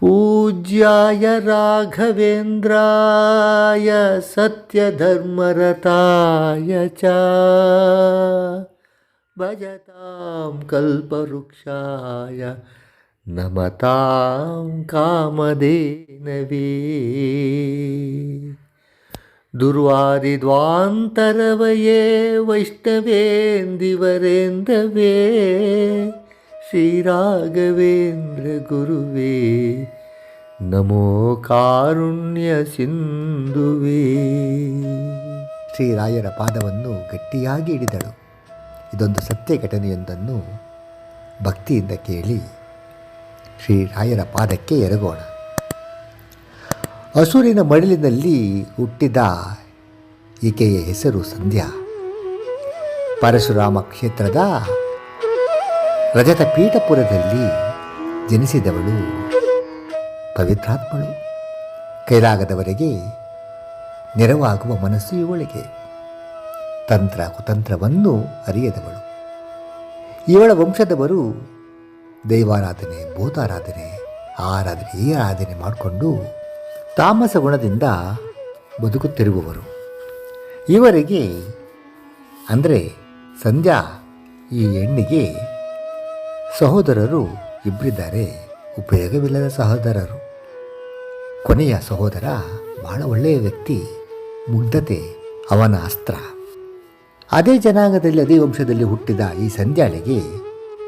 पूज्याय राघवेन्द्राय सत्यधर्मरताय च। भजतां कल्पवृक्षाय नमतां कामधेनवे। दुर्वादिद्वान्तरवये वैष्णवेन्दिवरेन्दवे श्रीराघवेन्द्रगुरुवे ನಮೋ ಕಾರುಣ್ಯ ಸಿಂಧುವೇ ಶ್ರೀರಾಯರ ಪಾದವನ್ನು ಗಟ್ಟಿಯಾಗಿ ಹಿಡಿದಳು ಇದೊಂದು ಸತ್ಯ ಘಟನೆಯೊಂದನ್ನು ಭಕ್ತಿಯಿಂದ ಕೇಳಿ ಶ್ರೀರಾಯರ ಪಾದಕ್ಕೆ ಎರಗೋಣ ಹಸುರಿನ ಮಡಿಲಿನಲ್ಲಿ ಹುಟ್ಟಿದ ಈಕೆಯ ಹೆಸರು ಸಂಧ್ಯಾ ಪರಶುರಾಮ ಕ್ಷೇತ್ರದ ರಜತ ಪೀಠಪುರದಲ್ಲಿ ಜನಿಸಿದವಳು ಪವಿತ್ರಾತ್ಮಳು. ಕೈಲಾಗದವರೆಗೆ ನೆರವಾಗುವ ಮನಸ್ಸು ಇವಳಿಗೆ. ತಂತ್ರ ಕುತಂತ್ರವನ್ನು ಅರಿಯದವಳು. ಇವಳ ವಂಶದವರು ದೈವಾರಾಧನೆ, ಭೂತಾರಾಧನೆ, ಆರಾಧನೆ, ಈ ಆರಾಧನೆ ಮಾಡಿಕೊಂಡು ತಾಮಸ ಗುಣದಿಂದ ಬದುಕುತ್ತಿರುವವರು. ಇವರಿಗೆ ಅಂದರೆ ಸಂಧ್ಯಾ ಈ ಹೆಣ್ಣಿಗೆ ಸಹೋದರರು ಇಬ್ಬರಿದ್ದಾರೆ ಉಪಯೋಗವಿಲ್ಲದ ಸಹೋದರರು. ಕೊನೆಯ ಸಹೋದರ ಬಹಳ ಒಳ್ಳೆಯ ವ್ಯಕ್ತಿ, ಮುಗ್ಧತೆ, ಅವನ ಅಸ್ತ್ರ. ಅದೇ ಜನಾಂಗದಲ್ಲಿ, ಅದೇ ವಂಶದಲ್ಲಿ ಹುಟ್ಟಿದ ಈ ಸಂಧ್ಯಾಳಿಗೆ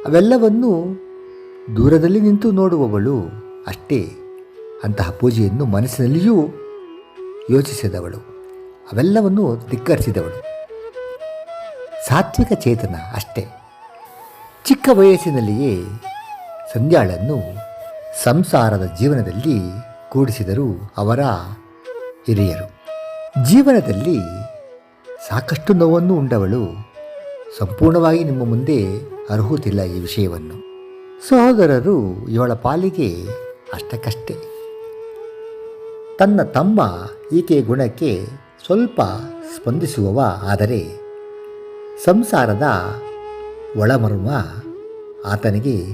ಅವೆಲ್ಲವನ್ನೂ ದೂರದಲ್ಲಿ ನಿಂತು ನೋಡುವವಳು ಅಷ್ಟೇ. ಅಂತಹ ಪೂಜೆಯನ್ನು ಮನಸ್ಸಿನಲ್ಲಿಯೂ ಯೋಚಿಸಿದವಳು. ಅವೆಲ್ಲವನ್ನು ಧಿಕ್ಕರಿಸಿದವಳು. ಸಾತ್ವಿಕ ಚೇತನ ಅಷ್ಟೇ. ಚಿಕ್ಕ ವಯಸ್ಸಿನಲ್ಲಿಯೇ ಸಂಧ್ಯಾಳನ್ನು ಸಂಸಾರದ ಜೀವನದಲ್ಲಿ ಕೂಡಿಸಿದರು ಅವರ ಹಿರಿಯರು. ಜೀವನದಲ್ಲಿ ಸಾಕಷ್ಟು ನೋವನ್ನು ಉಂಡವಳು. ಸಂಪೂರ್ಣವಾಗಿ ನಿಮ್ಮ ಮುಂದೆ ಅರ್ಹುತ್ತಿಲ್ಲ ಈ ವಿಷಯವನ್ನು. ಸಹೋದರರು ಇವಳ ಪಾಲಿಗೆ ಅಷ್ಟಕ್ಕಷ್ಟೇ. ತನ್ನ ತಮ್ಮ ಈಕೆಯ ಗುಣಕ್ಕೆ ಸ್ವಲ್ಪ ಸ್ಪಂದಿಸುವವ ಆದರೆ ಸಂಸಾರದ ಒಳಮರ್ಮ ಆತನಿಗೆ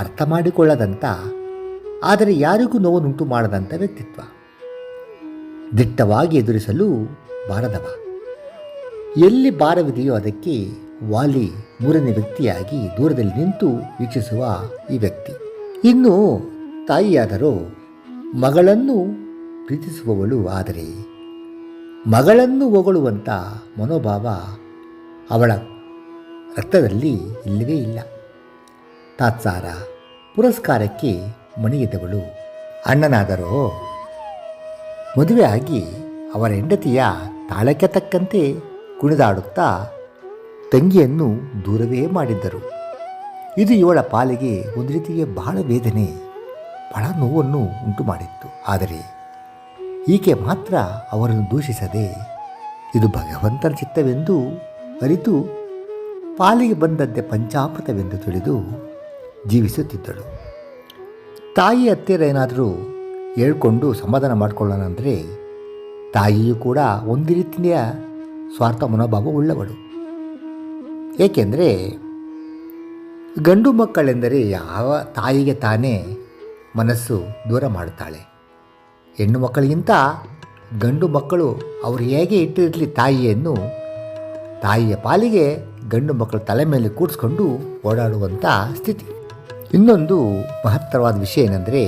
ಅರ್ಥ ಮಾಡಿಕೊಳ್ಳದಂಥ ಆದರೆ ಯಾರಿಗೂ ನೋವನ್ನುಂಟು ಮಾಡದಂಥ ವ್ಯಕ್ತಿತ್ವ. ದಿಟ್ಟವಾಗಿ ಎದುರಿಸಲು ಬಾರದವ. ಎಲ್ಲಿ ಭಾರವಿದೆಯೋ ಅದಕ್ಕೆ ವಾಲಿ ಮೂರನೇ ವ್ಯಕ್ತಿಯಾಗಿ ದೂರದಲ್ಲಿ ನಿಂತು ವೀಕ್ಷಿಸುವ ಈ ವ್ಯಕ್ತಿ. ಇನ್ನು ತಾಯಿಯಾದರೂ ಮಗಳನ್ನು ಪ್ರೀತಿಸುವವಳು ಆದರೆ, ಮಗಳನ್ನು ಹೊಗಳುವಂಥ ಮನೋಭಾವ ಅವಳ ರಕ್ತದಲ್ಲಿ ಇಲ್ಲವೇ ಇಲ್ಲ. ತಾತ್ಸಾರ ಪುರಸ್ಕಾರಕ್ಕೆ ಮಣಿಯಿದ್ದವಳು ಅಣ್ಣನಾದರೋ, ಮದುವೆಯಾಗಿ ಅವರ ಹೆಂಡತಿಯ ತಾಳಕ್ಕೆ ತಕ್ಕಂತೆ ಕುಣಿದಾಡುತ್ತಾ ತಂಗಿಯನ್ನು ದೂರವೇ ಮಾಡಿದ್ದರು. ಇದು ಇವಳ ಪಾಲಿಗೆ ಒಂದು ರೀತಿಯ ಬಹಳ ವೇದನೆ, ಬಹಳ ನೋವನ್ನು ಉಂಟು ಮಾಡಿತ್ತು ಆದರೆ ಈಕೆ ಮಾತ್ರ ಅವರನ್ನು ದೂಷಿಸದೆ ಇದು ಭಗವಂತನ ಚಿತ್ತವೆಂದು ಅರಿತು ಪಾಲಿಗೆ ಬಂದಂತೆ ಪಂಚಾಮೃತವೆಂದು ತಿಳಿದು ಜೀವಿಸುತ್ತಿದ್ದಳು. ತಾಯಿ ಹತ್ತಿರ ಏನಾದರೂ ಹೇಳ್ಕೊಂಡು ಸಮಾಧಾನ ಮಾಡಿಕೊಳ್ಳೋಣ ಅಂದರೆ ತಾಯಿಯೂ ಕೂಡ ಒಂದು ರೀತಿಯ ಸ್ವಾರ್ಥ ಮನೋಭಾವ ಉಳ್ಳವಳು. ಏಕೆಂದರೆ ಗಂಡು ಮಕ್ಕಳೆಂದರೆ ಯಾವ ತಾಯಿಗೆ ತಾನೇ ಮನಸ್ಸು ದೂರ ಮಾಡುತ್ತಾಳೆ. ಹೆಣ್ಣು ಮಕ್ಕಳಿಗಿಂತ ಗಂಡು ಮಕ್ಕಳು ಅವರು ಹೇಗೆ ಇಟ್ಟಿರಲಿ ತಾಯಿಯನ್ನು ತಾಯಿಯ ಪಾಲಿಗೆ ಗಂಡು ಮಕ್ಕಳು ತಲೆ ಮೇಲೆ ಕೂಡಿಸ್ಕೊಂಡು ಓಡಾಡುವಂಥ ಸ್ಥಿತಿ. ಇನ್ನೊಂದು ಮಹತ್ತರವಾದ ವಿಷಯ ಏನೆಂದರೆ,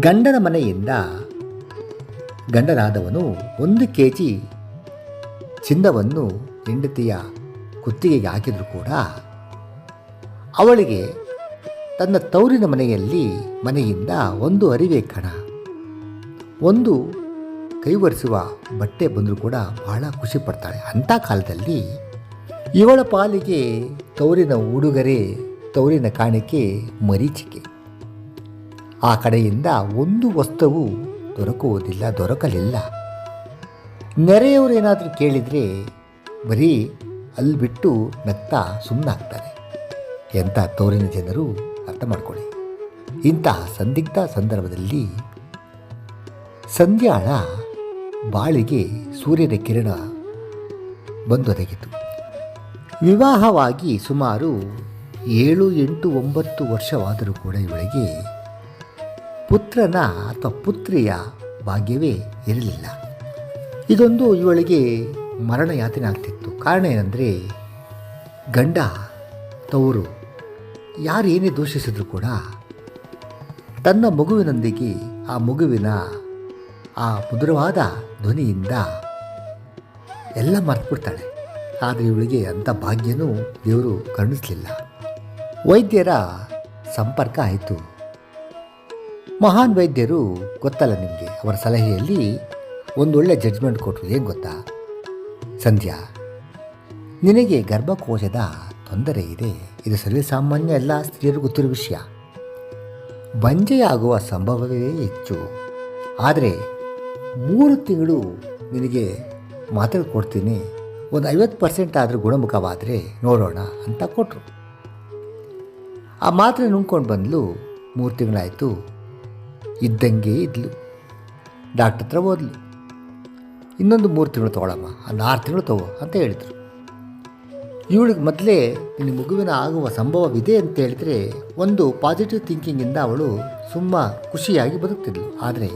ಗಂಡನ ಮನೆಯಿಂದ ಗಂಡನಾದವನು ಒಂದು ಕೆ ಜಿ ಚಿನ್ನವನ್ನು ಹೆಂಡತಿಯ ಕುತ್ತಿಗೆಗೆ ಹಾಕಿದರೂ ಕೂಡ ಅವಳಿಗೆ ತನ್ನ ತೌರಿನ ಮನೆಯಲ್ಲಿ ಮನೆಯಿಂದ ಒಂದು ಅರಿವೆ ಕಣ. ಒಂದು ಕೈವರಿಸುವ ಬಟ್ಟೆ ಬಂದರೂ ಕೂಡ ಬಹಳ ಖುಷಿ ಪಡ್ತಾಳೆ. ಅಂಥ ಕಾಲದಲ್ಲಿ ಇವಳ ಪಾಲಿಗೆ ತೌರಿನ ಉಡುಗೊರೆ ತೌರಿನ ಕಾಣಿಕೆ ಮರೀಚಿಕೆ. ಆ ಕಡೆಯಿಂದ ಒಂದು ವಸ್ತುವು ದೊರಕುವುದಿಲ್ಲ, ದೊರಕಲಿಲ್ಲ. ನೆರೆಯವರೇನಾದರೂ ಕೇಳಿದರೆ ಬರೀ ಅಲ್ಲಿ ಬಿಟ್ಟು ನಗ್ತಾ ಸುಮ್ಮನಾಗ್ತಾರೆ ಎಂಥ ತೋರಿನ ಜನರು ಅರ್ಥ ಮಾಡ್ಕೊಳ್ಳಿ. ಇಂತಹ ಸಂದಿಗ್ಧ ಸಂದರ್ಭದಲ್ಲಿ ಸಂಧ್ಯಾಳ ಬಾಳಿಗೆ ಸೂರ್ಯನ ಕಿರಣ ಬಂದೊದಗಿತು. ವಿವಾಹವಾಗಿ ಸುಮಾರು ಏಳು ಎಂಟು ಒಂಬತ್ತು ವರ್ಷವಾದರೂ ಕೂಡ ಇವಳಿಗೆ ಪುತ್ರನ ಅಥವಾ ಪುತ್ರಿಯ ಭಾಗ್ಯವೇ ಇರಲಿಲ್ಲ. ಇದೊಂದು ಇವಳಿಗೆ ಮರಣ ಯಾತನೆ ಆಗ್ತಿತ್ತು ಕಾರಣ ಏನಂದರೆ ಗಂಡ ತವರು ಯಾರು ಏನೇ ದೂಷಿಸಿದ್ರು ಕೂಡ ತನ್ನ ಮಗುವಿನೊಂದಿಗೆ ಆ ಮಗುವಿನ ಆ ಮಧುರವಾದ ಧ್ವನಿಯಿಂದ ಎಲ್ಲ ಮರ್ತುಬಿಡ್ತಾಳೆ. ಆದರೆ ಇವಳಿಗೆ ಅಂಥ ಭಾಗ್ಯನೂ ದೇವರು ಕರುಣಿಸಲಿಲ್ಲ. ವೈದ್ಯರ ಸಂಪರ್ಕ ಆಯಿತು. ಮಹಾನ್ ವೈದ್ಯರು ಗೊತ್ತಲ್ಲ ನಿಮಗೆ, ಅವರ ಸಲಹೆಯಲ್ಲಿ ಒಂದೊಳ್ಳೆ ಜಡ್ಜ್ಮೆಂಟ್ ಕೊಟ್ಟರು ಏನು ಗೊತ್ತಾ? ಸಂಧ್ಯಾ, ನಿನಗೆ ಗರ್ಭಕೋಶದ ತೊಂದರೆ ಇದೆ, ಇದು ಸರ್ವೇಸಾಮಾನ್ಯ ಎಲ್ಲ ಸ್ತ್ರೀಯರು ಗೊತ್ತಿರೋ ವಿಷಯ. ಬಂಜೆಯಾಗುವ ಸಂಭವವೇ ಹೆಚ್ಚು. ಆದರೆ ಮೂರು ತಿಂಗಳು ನಿನಗೆ ಮಾತ್ರೆ ಕೊಡ್ತೀನಿ, ಒಂದು ಐವತ್ತು ಪರ್ಸೆಂಟ್ ಆದರೂ ಗುಣಮುಖವಾದರೆ ನೋಡೋಣ ಅಂತ ಕೊಟ್ಟರು ಆ ಮಾತ್ರೆ ನುಂಗ್ಕೊಂಡು ಬಂದಲು. ಮೂರು ತಿಂಗಳಾಯಿತು. ಇದ್ದಂಗೆ ಇದ್ಲು. ಡಾಕ್ಟ್ರ್ ಹತ್ರ ಹೋದ್ಲು. ಇನ್ನೊಂದು ಮೂರು ತಿಂಗಳು ತೊಗೊಳಮ್ಮ. ಒಂದು ಆರು ತಿಂಗಳು ತಗೋ ಅಂತ ಹೇಳಿದರು. ಇವಳಿಗೆ ಮೊದಲೇ ನಿನ್ನ ಮಗುವಿನ ಆಗುವ ಸಂಭವವಿದೆ ಅಂತ ಹೇಳಿದರೆ ಒಂದು ಪಾಸಿಟಿವ್ ಥಿಂಕಿಂಗಿಂದ ಅವಳು ಸುಮ್ಮ ಖುಷಿಯಾಗಿ ಬದುಕ್ತಿದ್ಲು. ಆದರೆ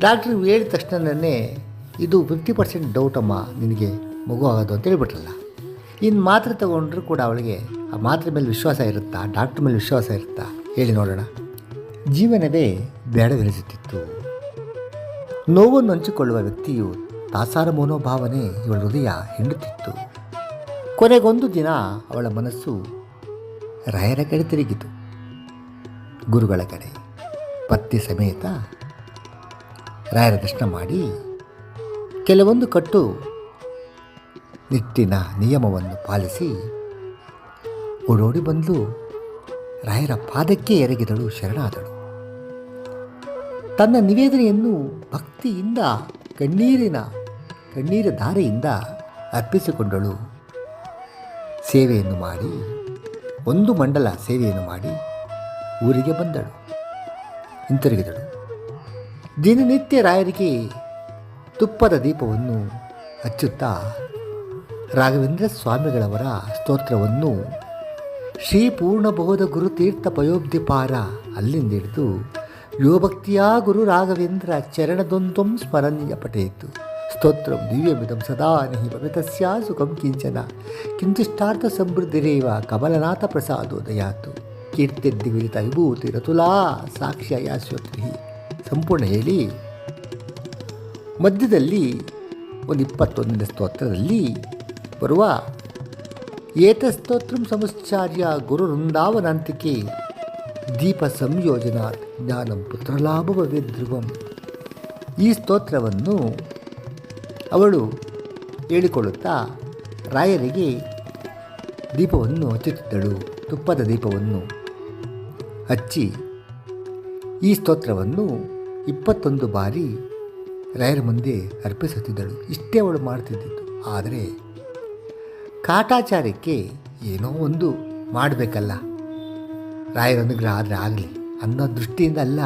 ಡಾಕ್ಟ್ರ್ ಹೇಳಿದ ತಕ್ಷಣನೇ ಇದು ಫಿಫ್ಟಿ ಪರ್ಸೆಂಟ್ ಡೌಟಮ್ಮ ನಿನಗೆ ಮಗು ಆಗೋದು ಅಂತ ಹೇಳಿಬಿಟ್ರಲ್ಲ. ಇನ್ನು ಮಾತ್ರೆ ತಗೊಂಡ್ರೂ ಕೂಡ ಅವಳಿಗೆ ಆ ಮಾತ್ರೆ ಮೇಲೆ ವಿಶ್ವಾಸ ಇರುತ್ತಾ? ಡಾಕ್ಟ್ರ್ ಮೇಲೆ ವಿಶ್ವಾಸ ಇರುತ್ತಾ? ಹೇಳಿ ನೋಡೋಣ. ಜೀವನವೇ ಬೇಡವೆನಿಸುತ್ತಿತ್ತು. ನೋವನ್ನು ಹಂಚಿಕೊಳ್ಳುವ ವ್ಯಕ್ತಿಯು ತಾಸಾರ ಮನೋಭಾವನೆ ಇವಳ ಹೃದಯ ಹಿಂಡುತ್ತಿತ್ತು. ಕೊನೆಗೊಂದು ದಿನ ಅವಳ ಮನಸ್ಸು ರಾಯರ ಕಡೆ ತಿರುಗಿತು. ಗುರುಗಳ ಕಡೆ. ಪತ್ತಿ ಸಮೇತ ರಾಯರ ದರ್ಶನ ಮಾಡಿ ಕೆಲವೊಂದು ಕಟ್ಟು ನಿಟ್ಟಿನ ನಿಯಮವನ್ನು ಪಾಲಿಸಿ ಓಡೋಡಿ ಬಂದು ರಾಯರ ಪಾದಕ್ಕೆ ಎರಗಿದಳು ಶರಣಾದಳು. ತನ್ನ ನಿವೇದನೆಯನ್ನು ಭಕ್ತಿಯಿಂದ, ಕಣ್ಣೀರಿನ, ಕಣ್ಣೀರ ಧಾರೆಯಿಂದ ಅರ್ಪಿಸಿಕೊಂಡಳು. ಸೇವೆಯನ್ನು ಮಾಡಿ, ಒಂದು ಮಂಡಲ ಸೇವೆಯನ್ನು ಮಾಡಿ ಊರಿಗೆ ಬಂದಳು. ಹಿಂತಿರುಗಿದಳು. ದಿನನಿತ್ಯ ರಾಯರಿಗೆ ತುಪ್ಪದ ದೀಪವನ್ನು ಹಚ್ಚುತ್ತಾ ರಾಘವೇಂದ್ರ ಸ್ವಾಮಿಗಳವರ ಸ್ತೋತ್ರವನ್ನು ಶ್ರೀ ಪೂರ್ಣಬೋಧ ಗುರುತೀರ್ಥ ಪಯೋಬ್ಧಿಪಾರ. ಅಲ್ಲಿಂದ ಹಿಡಿದು ಯೋಭಕ್ತಿಯ ಗುರು ರಾಘವೇಂದ್ರ ಚರಣದೊಂದು ಸ್ಮರಣೀಯ ಪಠೇತು. ಸ್ತೋತ್ರಂ ದಿವ್ಯಮಿದಂ ಸದಾ ನಹಿ ಭವಿತಸ್ಯಾ ಸುಖಂ ಕಿಂಚನ. ಕಿಂಚಿಷ್ಟಾರ್ಥ ಸಮೃದ್ಧಿರೇವ ಕಮಲನಾಥ ಪ್ರಸಾದೋದಯಾತು ಕೀರ್ತಿ ವಿರಿತ ವಿಭೂತಿ ರತುಲಾ ಸಾಕ್ಷ್ಯ ಯಾಶ್ವತ್ರಿ ಸಂಪೂರ್ಣ ಹೇಳಿ. ಮಧ್ಯದಲ್ಲಿ ಒಂದು ಇಪ್ಪತ್ತೊಂದನೇ ಸ್ತೋತ್ರದಲ್ಲಿ ಬರುವ ಏತಸ್ತೋತ್ರಂ ಸಮಶ್ಚಾರ್ಯ ಗುರು ವೃಂದಾವನಾಂತಿಕೆ. ದೀಪ ಸಂಯೋಜನಾ ಜ್ಞಾನಂ ಪುತ್ರಲಾಭವೇ ಧ್ರುವಂ ಈ ಸ್ತೋತ್ರವನ್ನು ಅವಳು ಹೇಳಿಕೊಳ್ಳುತ್ತಾ ರಾಯರಿಗೆ ದೀಪವನ್ನು ಹಚ್ಚುತ್ತಿದ್ದಳು, ತುಪ್ಪದ ದೀಪವನ್ನು ಹಚ್ಚಿ. ಈ ಸ್ತೋತ್ರವನ್ನು ಇಪ್ಪತ್ತೊಂದು ಬಾರಿ ರಾಯರ ಮುಂದೆ ಅರ್ಪಿಸುತ್ತಿದ್ದಳು. ಇಷ್ಟೇ ಅವಳು ಮಾಡ್ತಿದ್ದಿದ್ದು ಆದರೆ ಕಾಟಾಚಾರಕ್ಕೆ ಏನೋ ಒಂದು ಮಾಡಬೇಕಲ್ಲ. ರಾಯರ ಅನುಗ್ರಹ ಆದರೆ ಆಗಲಿ, ಅನ್ನೋ ದೃಷ್ಟಿಯಿಂದ ಅಲ್ಲ.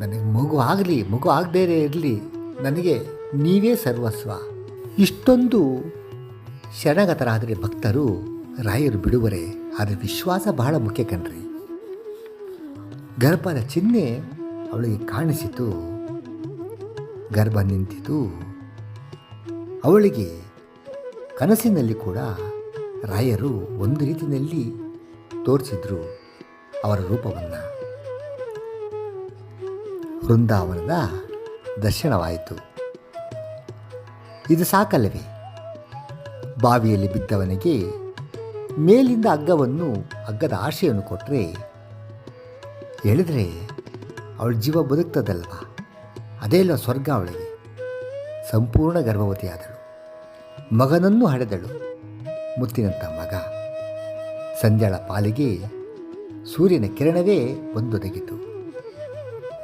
ನನಗೆ ಮಗು ಆಗಲಿ, ಮಗು ಆಗದೇ ಇರಲಿ, ನನಗೆ ನೀವೇ ಸರ್ವಸ್ವ. ಇಷ್ಟೊಂದು ಶರಣಗತರಾದರೆ ಭಕ್ತರು ರಾಯರು ಬಿಡುವರೆ, ಆದರೆ ವಿಶ್ವಾಸ ಬಹಳ ಮುಖ್ಯ ಕಣ್ರಿ. ಗರ್ಭದ ಚಿಹ್ನೆ ಅವಳಿಗೆ ಕಾಣಿಸಿತು, ಗರ್ಭ ನಿಂತಿತು, ಅವಳಿಗೆ ಕನಸಿನಲ್ಲಿ ಕೂಡ ರಾಯರು ಒಂದು ರೀತಿಯಲ್ಲಿ ತೋರಿಸಿದ್ರು ಅವರ ರೂಪವನ್ನು. ವೃಂದಾವನದ ದರ್ಶನವಾಯಿತು. ಇದು ಸಾಕಲ್ಲವೇ? ಬಾವಿಯಲ್ಲಿ ಬಿದ್ದವನಿಗೆ ಮೇಲಿಂದ ಹಗ್ಗವನ್ನು, ಹಗ್ಗದ ಆಶೆಯನ್ನು ಕೊಟ್ಟರೆ ಹೇಳಿದರೆ ಅವಳ ಜೀವ ಬದುಕ್ತದಲ್ವ ಅದೇ ಸ್ವರ್ಗ ಅವಳಿಗೆ? ಸಂಪೂರ್ಣ ಗರ್ಭವತಿಯಾದಳು. ಮಗನನ್ನು ಹಡೆದಳು. ಮುತ್ತಿನಂಥ ಮಗ ಸಂಜಳ ಪಾಲಿಗೆ ಸೂರ್ಯನ ಕಿರಣವೇ ಒಂದೊದಗಿತು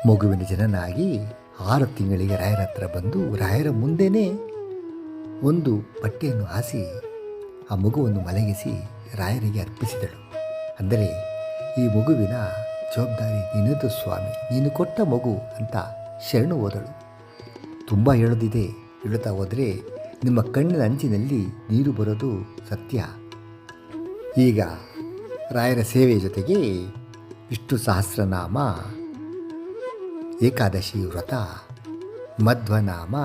ಮಗುವಿನ ಜನನಾಗಿ ಆರು ತಿಂಗಳಿಗೆ ರಾಯರ ಹತ್ರ ಬಂದು ರಾಯರ ಮುಂದೆನೇ ಒಂದು ಬಟ್ಟೆಯನ್ನು ಹಾಸಿ ಆ ಮಗುವನ್ನು ಮಲಗಿಸಿ ರಾಯರಿಗೆ ಅರ್ಪಿಸಿದಳು. ಅಂದರೆ, ಈ ಮಗುವಿನ ಜವಾಬ್ದಾರಿ ನಿನ್ನದು ಸ್ವಾಮಿ, ನೀನು ಕೊಟ್ಟ ಮಗು ಅಂತ ಶರಣು ಹೋದಳು. ತುಂಬ ಹೇಳೋದಿದೆ, ಹೇಳುತ್ತಾ ಹೋದರೆ ನಿಮ್ಮ ಕಣ್ಣಿನ ಅಂಚಿನಲ್ಲಿ ನೀರು ಬರೋದು ಸತ್ಯ. ಈಗ ರಾಯರ ಸೇವೆಯ ಜೊತೆಗೆ ವಿಷ್ಣು ಸಹಸ್ರನಾಮ, ಏಕಾದಶಿ ವ್ರತ, ಮಧ್ವನಾಮ,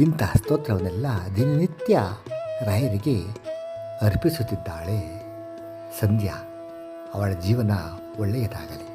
ಇಂತಹ ಸ್ತೋತ್ರವನ್ನೆಲ್ಲ ದಿನನಿತ್ಯ ರಾಯರಿಗೆ ಅರ್ಪಿಸುತ್ತಿದ್ದಾಳೆ ಸಂಧ್ಯಾ. ಅವಳ ಜೀವನ ಒಳ್ಳೆಯದಾಗಲಿ.